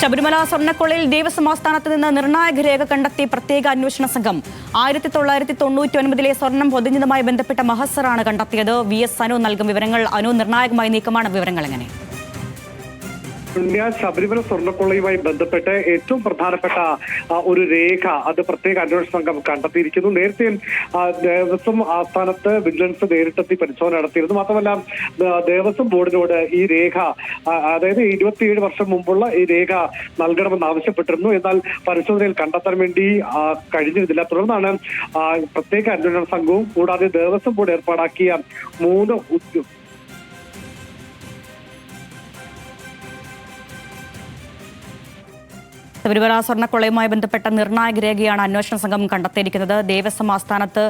ശബരിമല സ്വർണക്കൊള്ളയിൽ ദേവസ്വം ആസ്ഥാനത്ത് നിന്ന് നിർണായക രേഖ കണ്ടെത്തി പ്രത്യേക അന്വേഷണ സംഘം ആയിരത്തി തൊള്ളായിരത്തി തൊണ്ണൂറ്റി ഒൻപതിലെ സ്വർണം പൊതിഞ്ഞതുമായി ബന്ധപ്പെട്ട മഹസറാണ് കണ്ടെത്തിയത്. വി എസ് അനു നൽകും വിവരങ്ങൾ. അനു നിർണായകമായി നീക്കമാണ് വിവരങ്ങൾ എങ്ങനെ? പുണ്യ ശബരിമല സ്വർണക്കൊള്ളയുമായി ബന്ധപ്പെട്ട് ഏറ്റവും പ്രധാനപ്പെട്ട ഒരു രേഖ അത് പ്രത്യേക അന്വേഷണ സംഘം കണ്ടെത്തിയിരിക്കുന്നു. നേരത്തെ ദേവസ്വം ആസ്ഥാനത്ത് വിജിലൻസ് നേരിട്ടെത്തി പരിശോധന നടത്തിയിരുന്നു. മാത്രമല്ല ദേവസ്വം ബോർഡിനോട് ഈ രേഖ അതായത് ഇരുപത്തിയേഴ് വർഷം മുമ്പുള്ള ഈ രേഖ നൽകണമെന്ന് ആവശ്യപ്പെട്ടിരുന്നു. എന്നാൽ പരിശോധനയിൽ കണ്ടെത്താൻ വേണ്ടി കഴിഞ്ഞിരുന്നില്ല. തുടർന്നാണ് പ്രത്യേക അന്വേഷണ സംഘവും കൂടാതെ ദേവസ്വം ബോർഡ് ഏർപ്പാടാക്കിയ മൂന്ന് ശബരിമല സ്വർണക്കൊള്ളയുമായി ബന്ധപ്പെട്ട നിർണായക രേഖയാണ് അന്വേഷണ സംഘം കണ്ടെത്തിയിരിക്കുന്നത്. ദേവസ്വം ആസ്ഥാനത്ത്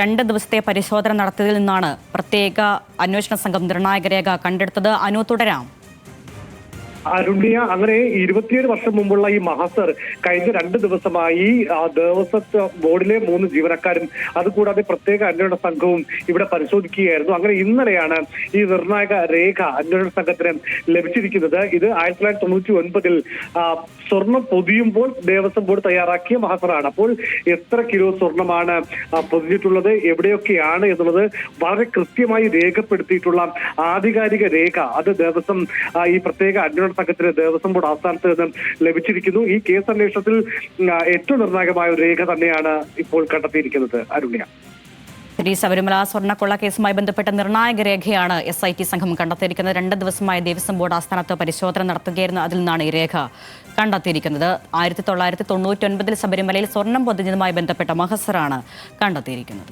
രണ്ട് ദിവസത്തെ പരിശോധന നടത്തിയതിൽ നിന്നാണ് പ്രത്യേക അന്വേഷണ സംഘം നിർണായക രേഖ കണ്ടെടുത്തത്. അനു തുടരാം. അരുണ്യ അങ്ങനെ ഇരുപത്തിയേഴ് വർഷം മുമ്പുള്ള ഈ മഹസർ കഴിഞ്ഞ രണ്ട് ദിവസമായി ആ, ദേവസ്വം ബോർഡിലെ മൂന്ന് ജീവനക്കാരും അതുകൂടാതെ പ്രത്യേക അന്വേഷണ സംഘവും ഇവിടെ പരിശോധിക്കുകയായിരുന്നു. അങ്ങനെ ഇന്നലെയാണ് ഈ നിർണായക രേഖ അന്വേഷണ സംഘത്തിന് ലഭിച്ചിരിക്കുന്നത്. ഇത് ആയിരത്തി തൊള്ളായിരത്തി തൊണ്ണൂറ്റി ഒൻപതിൽ സ്വർണം പൊതിയുമ്പോൾ ദേവസ്വം ബോർഡ് തയ്യാറാക്കിയ മഹസറാണ്. അപ്പോൾ എത്ര കിലോ സ്വർണമാണ് പൊതിഞ്ഞിട്ടുള്ളത് എവിടെയൊക്കെയാണ് എന്നുള്ളത് വളരെ കൃത്യമായി രേഖപ്പെടുത്തിയിട്ടുള്ള ആധികാരിക രേഖ. അത് ദേവസ്വം ഈ പ്രത്യേക അന്വേഷണ സംഘത്തിന് ദേവസ്വം ബോർഡ് ആസ്ഥാനത്ത് നിന്നും ലഭിച്ചിരിക്കുന്നു. ഈ കേസ് അന്വേഷണത്തിൽ ഏറ്റവും നിർണായകമായ ഒരു രേഖ തന്നെയാണ് ഇപ്പോൾ കണ്ടെത്തിയിരിക്കുന്നത്. അരുണ്യ. ശ്രീ ശബരിമല സ്വർണക്കൊള്ള കേസുമായി ബന്ധപ്പെട്ട നിർണായക രേഖയാണ് എസ് ഐ ടി സംഘം കണ്ടെത്തിയിരിക്കുന്നത്. രണ്ട് ദിവസമായി ദേവസ്വം ബോർഡ് ആസ്ഥാനത്ത് പരിശോധന നടത്തുകയായിരുന്നു. അതിൽ നിന്നാണ് ഈ രേഖ കണ്ടെത്തിയിരിക്കുന്നത്. ആയിരത്തി തൊള്ളായിരത്തി തൊണ്ണൂറ്റി ഒൻപതിൽ ശബരിമലയിൽ സ്വർണം പൊതിഞ്ഞതുമായി ബന്ധപ്പെട്ട മഹസറാണ് കണ്ടെത്തിയിരിക്കുന്നത്.